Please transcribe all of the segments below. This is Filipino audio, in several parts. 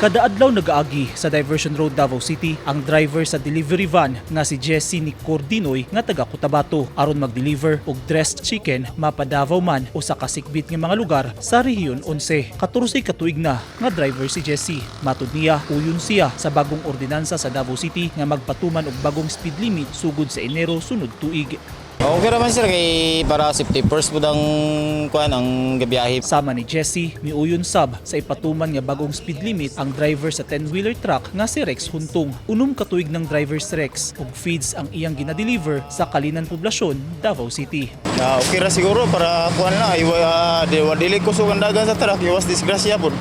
Kada adlaw nagaagi sa Diversion Road Davao City ang driver sa delivery van nga si Jesse ni Cordinoy nga taga Cotabato aron mag-deliver og dressed chicken mapa man o sa kasikbit nga mga lugar sa rehiyon 11. 14 katuig na nga driver si Jesse. Matud niya uyon siya sa bagong ordinansa sa Davao City nga magpatuman og bagong speed limit sugod sa Enero sunod tuig. Okay naman sir kay para safety first po ang kuan ang gabiyahe. Sama ni Jesse, miuyon sab sa ipatuman nga bagong speed limit ang driver sa 10-wheeler truck nga si Rex Huntong. Unom katuig ng driver's Rex ug feeds ang iyang ginadeliver sa Kalinan Poblasyon, Davao City. Ah, okay ra siguro para kuan na iwa uh, dili ko sugan dagan sa truck iwas disgrasya po.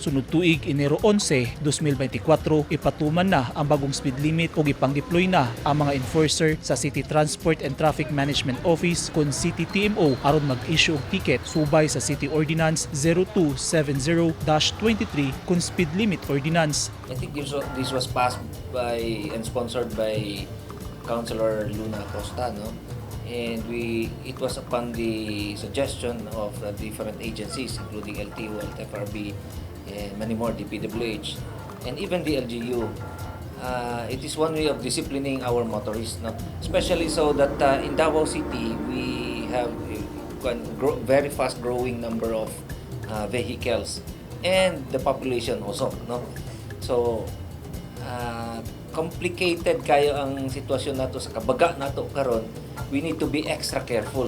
Sunod tuig Enero 11, 2024, ipatuman na ang bagong speed limit ug ipang-deploy na ang mga enforcer sa City Transport and Traffic Management Office kun City TMO aron mag-issue og ticket subay sa City Ordinance 0270-23 kun speed limit ordinance I think this was, this was passed by and sponsored by Councilor Luna Costa, no? And we it was upon the suggestion of uh, different agencies, including LTO, LTFRB, and many more, DPWH, and even the LGU. Uh, it is one way of disciplining our motorists, no? especially so that uh, in Davao City we have a very fast growing number of uh, vehicles and the population also. No? So, ah, complicated kayo ang sitwasyon nato sa kabaga nato karon we need to be extra careful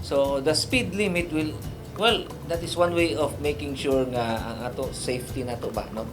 so the speed limit will well that is one way of making sure nga ang ato safety nato ba no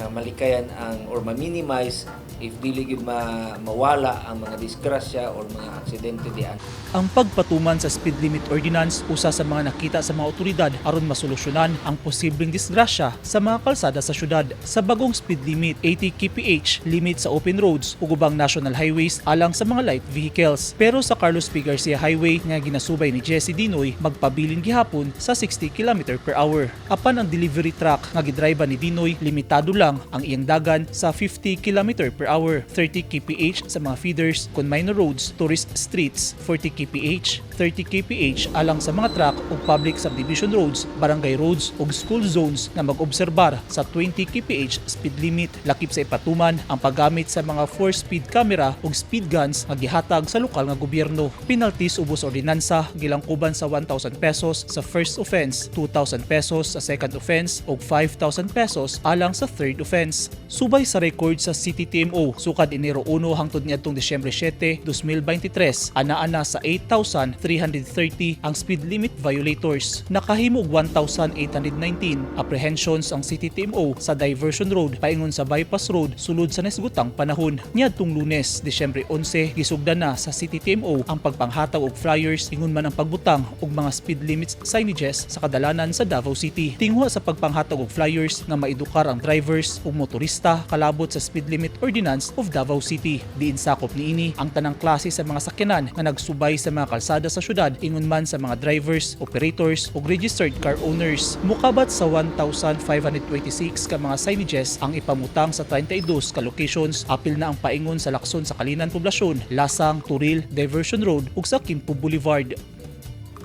Ah, malikayan ang or ma-minimize if dili gyud ma mawala ang mga disgrasya or mga aksidente diyan Ang pagpatuman sa speed limit ordinance usa sa mga nakita sa mga otoridad aron masolusyonan ang posibleng disgrasya sa mga kalsada sa syudad. Sa bagong speed limit 80 kph limit sa open roads ug ubang national highways alang sa mga light vehicles. Pero sa Carlos P. Garcia Highway nga ginasubay ni Jesse Dinoy magpabilin gihapon sa 60 km per hour. Apan ang delivery truck nga gidriba ni Dinoy limitado lang ang iyang dagan sa 50 km per hour, 30 kph sa mga feeders kun minor roads, tourist streets, 40 kph, 30 kph alang sa mga truck o public subdivision roads, barangay roads ug school zones nga mag-obserbar sa 20 kph speed limit. Lakip sa ipatuman ang paggamit sa mga 4-speed camera ug speed guns nga gihatag sa lokal nga gobyerno. Penalties ubos ordinansa gilangkuban sa 1,000 pesos sa first offense, 2,000 pesos sa second offense ug 5,000 pesos alang sa third offense. Subay sa record sa City TMO, sukad Enero 1 hangtod niadtong Disyembre 7, 2023, anaa na sa 8,330 ang speed limit violators. Nakahimo og 1,819 apprehensions ang City TMO sa Diversion Road paingon sa Bypass Road sulod sa nesgutang panahon. Niadtong Lunes, Disyembre 11, gisugdan na sa City TMO ang pagpanghatag og flyers ingon man ang pagbutang og mga speed limits signages sa kadalanan sa Davao City. Tingwa sa pagpanghatag og flyers nga maedukar ang drivers ug motorista kalabot sa speed limit ordinance of Davao City. Diin sakop niini ang tanang klase sa mga sakyanan nga nagsubay sa mga kalsada sa syudad ingon man sa mga drivers, operators ug registered car owners. Mukabat sa 1,526 ka mga signages ang ipamutang sa 32 ka locations. Apil na ang paingon sa lakson sa Kalinan Poblasyon, Lasang, Turil, Diversion Road ug sa Kimpo Boulevard.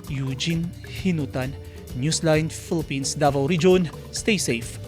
Eugene Hinutan, Newsline Philippines, Davao Region. Stay safe.